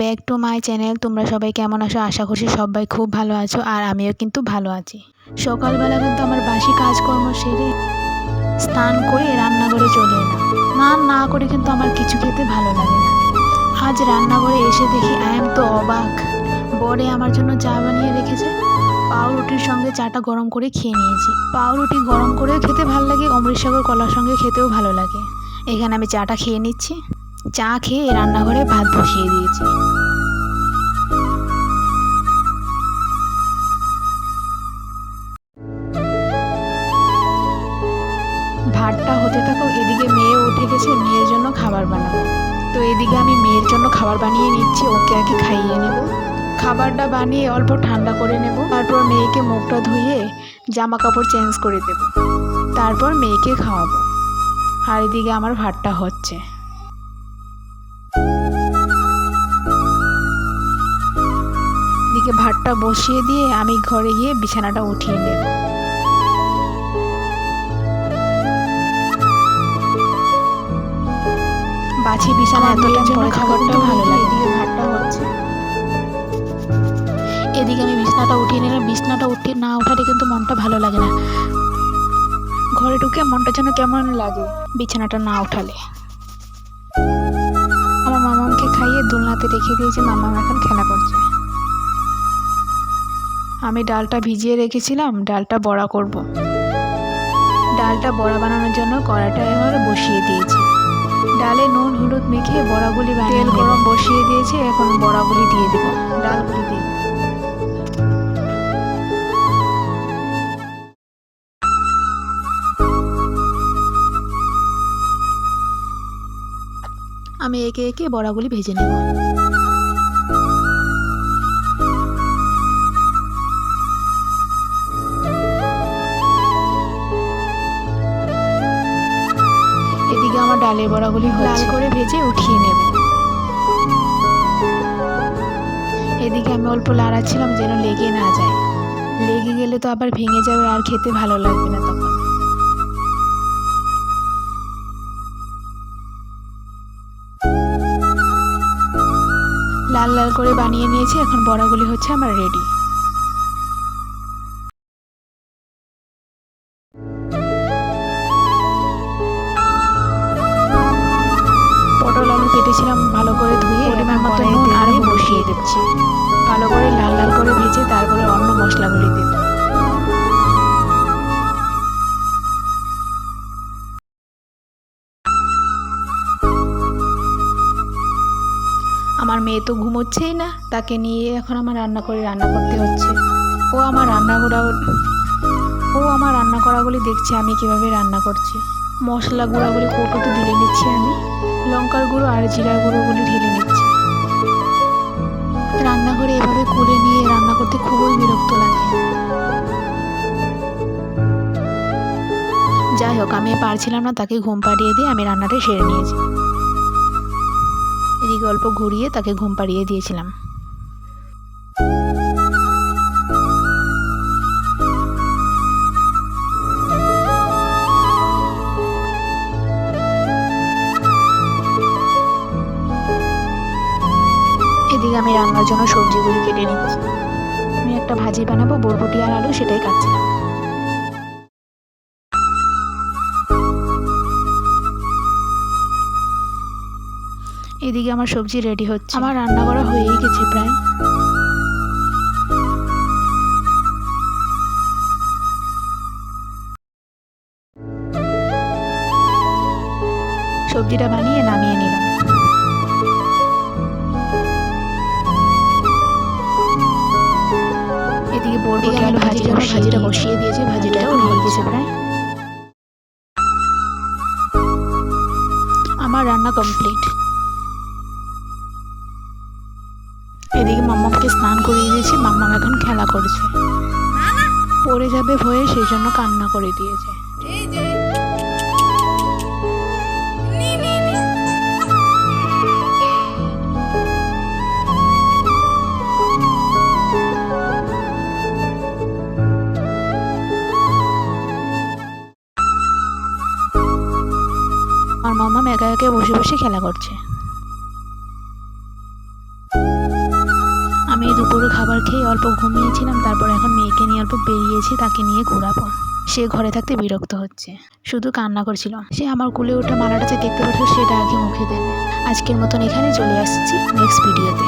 Back to my channel তোমরা সবাই কেমন আছো? আশা করছি সবাই খুব ভালো আছো আর আমিও কিন্তু ভালো আছি। সকালবেলা কিন্তু আমার বাসি কাজকর্ম সেরে স্নান করে রান্নাঘরে চলে এলাম। স্নান না করে কিন্তু আমার কিছু খেতে ভালো লাগে না। আজ রান্নাঘরে এসে দেখি আই এম তো অবাক। বরে আমার জন্য চা বানিয়ে রেখেছে। পাউরুটির সঙ্গে চাটা গরম করে খেয়ে নিয়েছি। পাউরুটি গরম করেও খেতে ভালো লাগে, অমৃতসাগর কলার সঙ্গে খেতেও ভালো লাগে। এখানে আমি চাটা খেয়ে নিচ্ছি। চা খেয়ে রান্নাঘরে ভাত বসিয়ে দিয়েছি। ভাতটা হতে থাকো, এদিকে মেয়ে উঠে গেছে, মেয়ের জন্য খাবার বানাবো। তো এদিকে আমি মেয়ের জন্য খাবার বানিয়ে নিচ্ছি, ওকে আগে খাইয়ে নেব। খাবারটা বানিয়ে অল্প ঠান্ডা করে নেব। তারপর মেয়েকে মুখটা ধুয়ে জামা কাপড় চেঞ্জ করে দেব। তারপর মেয়েকে খাওয়াবো। আর এদিকে আমার ভাতটা হচ্ছে। এদিকে ভাতটা বসিয়ে দিয়ে আমি ঘরে গিয়ে বিছানাটা উঠিয়ে নেব। বাছি বিছানা এতটা পরে খাবারটা ভালো লাগে। এদিকে ভাতটা হচ্ছে। এদিকে আমি বিছানাটা উঠিয়ে নিলাম। বিছানাটা উঠিয়ে না উঠালে কিন্তু মনটা ভালো লাগে না। ঘরে ঢুকে মনটা যেন কেমন লাগে বিছানাটা না উঠালে। আমার মামাকে খাইয়ে দোলনাতে রেখে দিয়েছি। মামা এখন খেলা করছে। আমি ডালটা ভিজিয়ে রেখেছিলাম ডালটা বড়া করব। ডালটা বড়া বানানোর জন্য কড়াটা এবার বসিয়ে দিয়েছি। ডালে নুন হলুদ মেখে বড়াগুলি বানিয়ে তেল গরম বসিয়ে দিয়েছি এখন বড়াগুলি দিয়ে দেব। ডালগুলি দিয়ে। আমি একে একে বড়াগুলি ভেজে নেব। ডালের বড়াগুলি লাল করে ভেজে উঠিয়ে নেব। এদিকে আমি অল্প লাড়াচ্ছিলাম যেন লেগে না যায়। লেগে গেলে তো আবার ভেঙে যাবে, আর খেতে ভালো লাগবে না তখন। লাল লাল করে বানিয়ে নিয়েছি, এখন বড়াগুলি হচ্ছে আমার রেডি। কেটেছিলাম ভালো করে ধুয়ে পরিমাণ মতো নুন আর বসিয়ে দিচ্ছি। ভালো করে লাল লাল করে ভেজে তারপরে অন্য মশলাগুলি দেব। আমার মেয়ে তো ঘুমোচ্ছেই না তাকে নিয়ে এখন আমার রান্না করে রান্না করতে হচ্ছে। ও আমার রান্না করা ও আমার রান্না করাগুলি দেখছে আমি কীভাবে রান্না করছি। মশলা গুঁড়াগুলি কৌটোতে ঢেলে নিচ্ছি আমি। লঙ্কার গুঁড়ো আর জিরার গুঁড়োগুলি ঢেলে নিচ্ছি। রান্নাঘরে এভাবে কুলে নিয়ে রান্না করতে খুবই বিরক্ত লাগে। যাই হোক, আমি পারছিলাম না, তাকে ঘুম পাড়িয়ে দিয়ে আমি রান্নাটা সেরে নিয়েছি। এদিকে অল্প ঘুরিয়ে তাকে ঘুম পাড়িয়ে দিয়েছিলাম। এদিকে আমি রান্নার জন্য সবজিগুলি কেটে নিচ্ছি। আমি একটা ভাজি বানাবো, বরবটি আর আলু, সেটাই কাটছিলাম এদিকে আমার সবজি রেডি হচ্ছে। আমার রান্না করা হয়েই গেছে প্রায়। সবজিটা বানিয়ে নামিয়ে নিলাম। এদিকে বরবটি আলু ভাজি জন্য ভাজিটা বসিয়ে দিয়েছি। ভাজিটাও হয়ে গেছে প্রায়। আমার রান্না কমপ্লিট এদিকে মাম্মাকে স্নান করিয়ে দিয়েছি মাম্মা এখন খেলা করছে। পড়ে যাবে ভয়ে সেই জন্য কান্না করে দিয়েছে। মাম একা একা বসে বসে খেলা করছে। আমি দুপুরে খাবার খেয়ে অল্প ঘুমিয়েছিলাম, তারপর এখন মেয়েকে নিয়ে অল্প বেরিয়েছি, তাকে নিয়ে ঘোরাবো। সে ঘরে থাকতে বিরক্ত হচ্ছে। শুধু কান্না করছিল। সে আমার কুলে ওটা মালাটা যে দেখতে পাচ্ছ সেটা আগে মুখে দেবে। আজকের মতন এখানে চলে আসছি নেক্সট ভিডিওতে